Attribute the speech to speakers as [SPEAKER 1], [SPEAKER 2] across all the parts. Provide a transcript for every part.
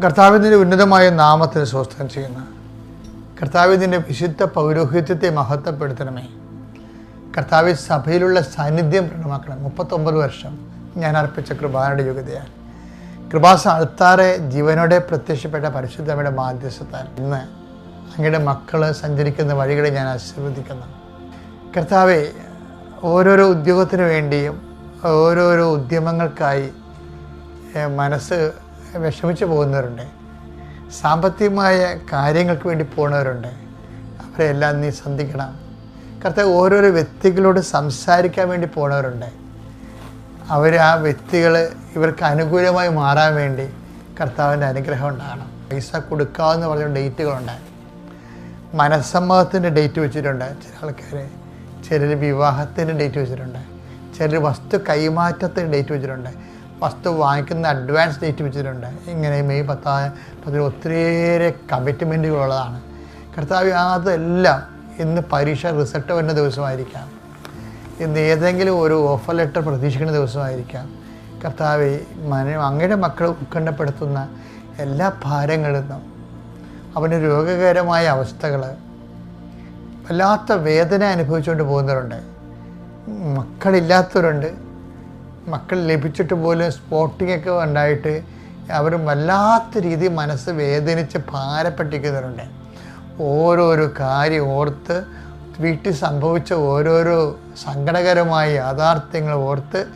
[SPEAKER 1] കർത്താവിന്റെ ഉന്നതമായ നാമത്തിന് സ്വസ്ഥം ചെയ്യുന്ന കർത്താവിന്റെ വിശുദ്ധ പൗരോഹിത്യത്തെ മഹത്വപ്പെടുത്തണമേ. കർത്താവ് സഭയിലുള്ള സാന്നിധ്യം പ്രകടമാക്കണം മുപ്പത്തൊമ്പത് വർഷം ഞാൻ അർപ്പിച്ച കൃപാനയുടെ യോഗ്യതയാൽ കൃപാസ അൾത്താറെ ജീവനോടെ പ്രത്യക്ഷപ്പെട്ട പരിശുദ്ധമയുടെ മാധ്യസ്ഥത്താൽ ഇന്ന് അങ്ങയുടെ മക്കൾ സഞ്ചരിക്കുന്ന വഴികളെ ഞാൻ ആശീർവദിക്കുന്നു. കർത്താവെ ഓരോരോ ഉദ്യോഗത്തിന് വേണ്ടിയും ഓരോരോ ഉദ്യമങ്ങൾക്കായി മനസ്സ് വിഷമിച്ച് പോകുന്നവരുണ്ട്. സാമ്പത്തികമായ കാര്യങ്ങൾക്ക് വേണ്ടി പോകുന്നവരുണ്ട് അവരെല്ലാം നീ സന്ധിക്കണം കർത്താവ് ഓരോരോ വ്യക്തികളോട് സംസാരിക്കാൻ വേണ്ടി പോകുന്നവരുണ്ട് അവർ ആ വ്യക്തികൾ ഇവർക്ക് അനുകൂലമായി മാറാൻ വേണ്ടി കർത്താവിന്റെ അനുഗ്രഹം ഉണ്ടാകണം. പൈസ കൊടുക്കാമെന്ന് പറഞ്ഞ ഡേറ്റുകളുണ്ട്. മനസ്സമ്മതത്തിന്റെ ഡേറ്റ് വെച്ചിട്ടുണ്ട്. ചില ആൾക്കാർ ചിലർ വിവാഹത്തിന്റെ ഡേറ്റ് വെച്ചിട്ടുണ്ട്. ചിലർ വസ്തു കൈമാറ്റത്തിന് ഡേറ്റ് വെച്ചിട്ടുണ്ട്. വസ്തു വാങ്ങിക്കുന്ന അഡ്വാൻസ് ഡേറ്റ് വെച്ചിട്ടുണ്ട്. ഇങ്ങനെ മെയ് പത്താം പതിന് ഒത്തിരിയേറെ കമ്മിറ്റ്മെന്റുകളുള്ളതാണ് കർത്താവ് അതെല്ലാം ഇന്ന് പരീക്ഷ റിസൾട്ട് വരുന്ന ദിവസമായിരിക്കാം. ഇന്ന് ഏതെങ്കിലും ഒരു ഓഫർ ലെറ്റർ പ്രതീക്ഷിക്കുന്ന ദിവസമായിരിക്കാം. കർത്താവ് മന അങ്ങയുടെ മക്കൾ ഉത്കണ്ഠപ്പെടുത്തുന്ന എല്ലാ ഭാരങ്ങളിൽ നിന്നും അവന് രോഗകരമായ അവസ്ഥകൾ വല്ലാത്ത വേദന അനുഭവിച്ചുകൊണ്ട് പോകുന്നവരുണ്ട്. മക്കളില്ലാത്തവരുണ്ട്. മക്കൾ ലഭിച്ചിട്ട് പോലും സ്പോട്ടിംഗ് ഒക്കെ ഉണ്ടായിട്ട് അവർ വല്ലാത്ത രീതി മനസ്സ് വേദനിച്ച് ഭാരപ്പെട്ടിരിക്കുന്നവരുണ്ട്. ഓരോരോ കാര്യം ഓർത്ത് വീട്ടിൽ സംഭവിച്ച ഓരോരോ സങ്കടകരമായ യാഥാർത്ഥ്യങ്ങൾ ഓർത്ത്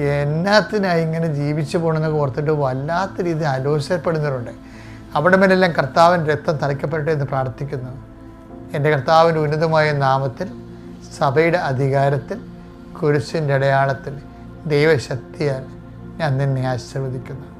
[SPEAKER 1] എന്നാത്തിനായി ഇങ്ങനെ ജീവിച്ചു പോകണമെന്നൊക്കെ ഓർത്തിട്ട് വല്ലാത്ത രീതി ആലോചിക്കപ്പെടുന്നവരുണ്ട് അവിടെ മേലെല്ലാം കർത്താവിന്റെ രക്തം തളിക്കപ്പെടട്ടെ എന്ന് പ്രാർത്ഥിക്കുന്നു. എന്റെ കർത്താവിന്റെ ഉന്നതമായ നാമത്തിൽ സഭയുടെ അധികാരത്തിൽ കുരിശിന്റെ അടയാളത്തിൽ ദൈവശക്തിയാൽ ഞാൻ നിന്നെ ആശീർവദിക്കുന്നു.